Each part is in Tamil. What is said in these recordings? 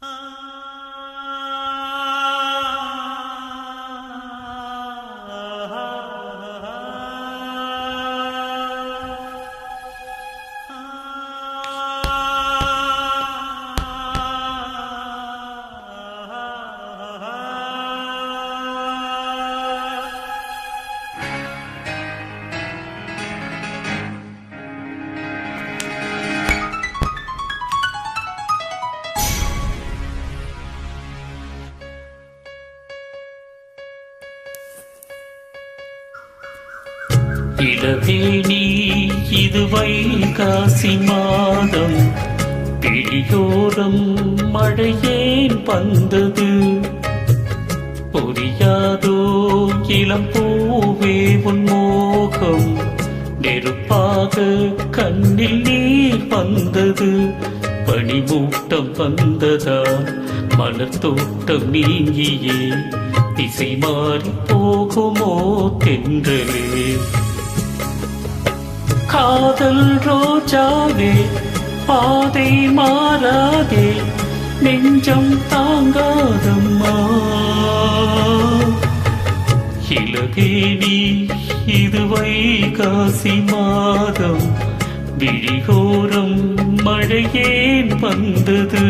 Ah. இளவேணி இது வைகாசி மாதம். பிடியோரம் மழையேன் வந்தது. புரியாதோ இளம் பூவே உன் மோகம். நெருப்பாக கண்ணில் நீர் வந்தது. பனிமூட்டம் வந்ததா மலர் தோட்டம் நீங்கியே. திசை மாறி போகுமோ தென்றலே. காதல் ரோஜாவே பாதை மாறாதே நெஞ்சம் தாங்காதம்மா. இளவேணி இதுவை காசி மாதம் விழிகோரம் மழையேன் வந்தது.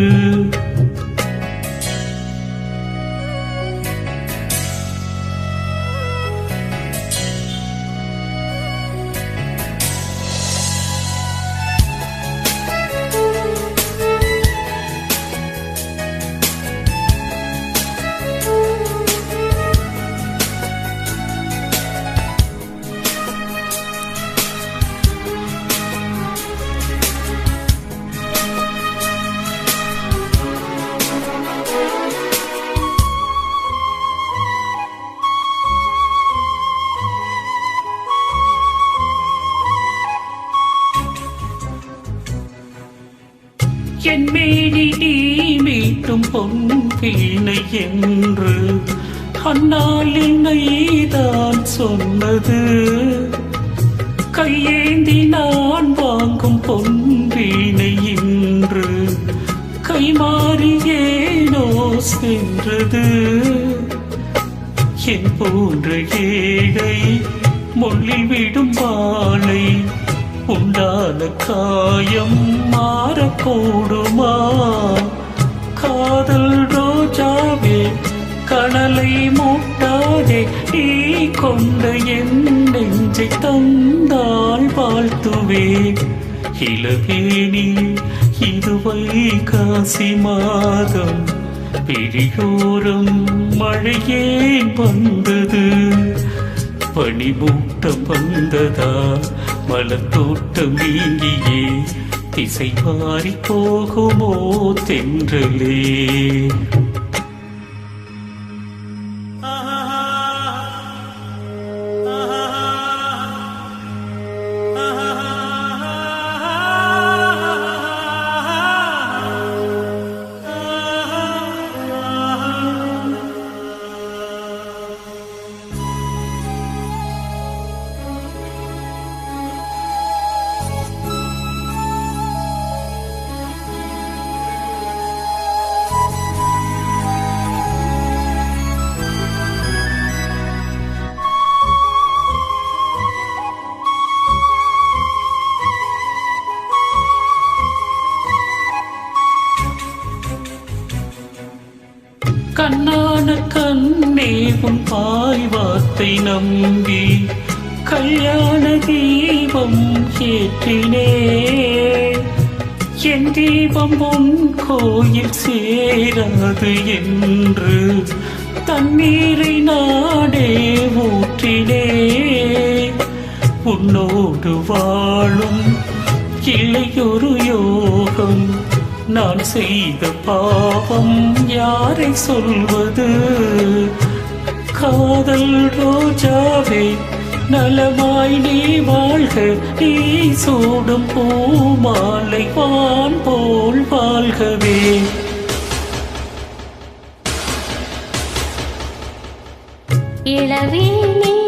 என் மேனி நீ மீட்டும் பொன் வீணை என்று. அந்நாளில் நீதான் சொன்னது. கையேந்தி நான் வாங்கும் பொன் வீணை இன்று. கைமாறி ஏனோ சென்றது. என் போன்ற ஏழை முள்ளில் விடும் வாளை உண்டான காயம் மாறக்கூடுமா? காதல் ரோஜாவே கனலை மூட்டாதே நீ கொண்ட என் நெஞ்சை தந்தாள் வாழ்த்துவே. இளவேணி இதுவை காசி மாதம் பிரியோரம் மழையே வந்தது. பனிமூட்டம் வந்ததா? மலத்தோட்டம் நீங்கியே. திசை மாறி போகுமோ தென்றலே. கண்ணான கண்ணே உன் பாய் வார்த்தை நம்பி கல்யாண தீபம் ஏற்றினே. என் தீபம் உன் கோயில் சேராது என்று தண்ணீரை நாடே ஊற்றினே. உன்னோடு வாழும் கிளையொரு யோகம் நான் செய்த பாவம் யாரை சொல்வது? காதல் ரோஜாவே நலமாய் நீ வாழ்க. நீ சூடும் பூமாலை வான் போல் வாழ்கவே. இளவே நீ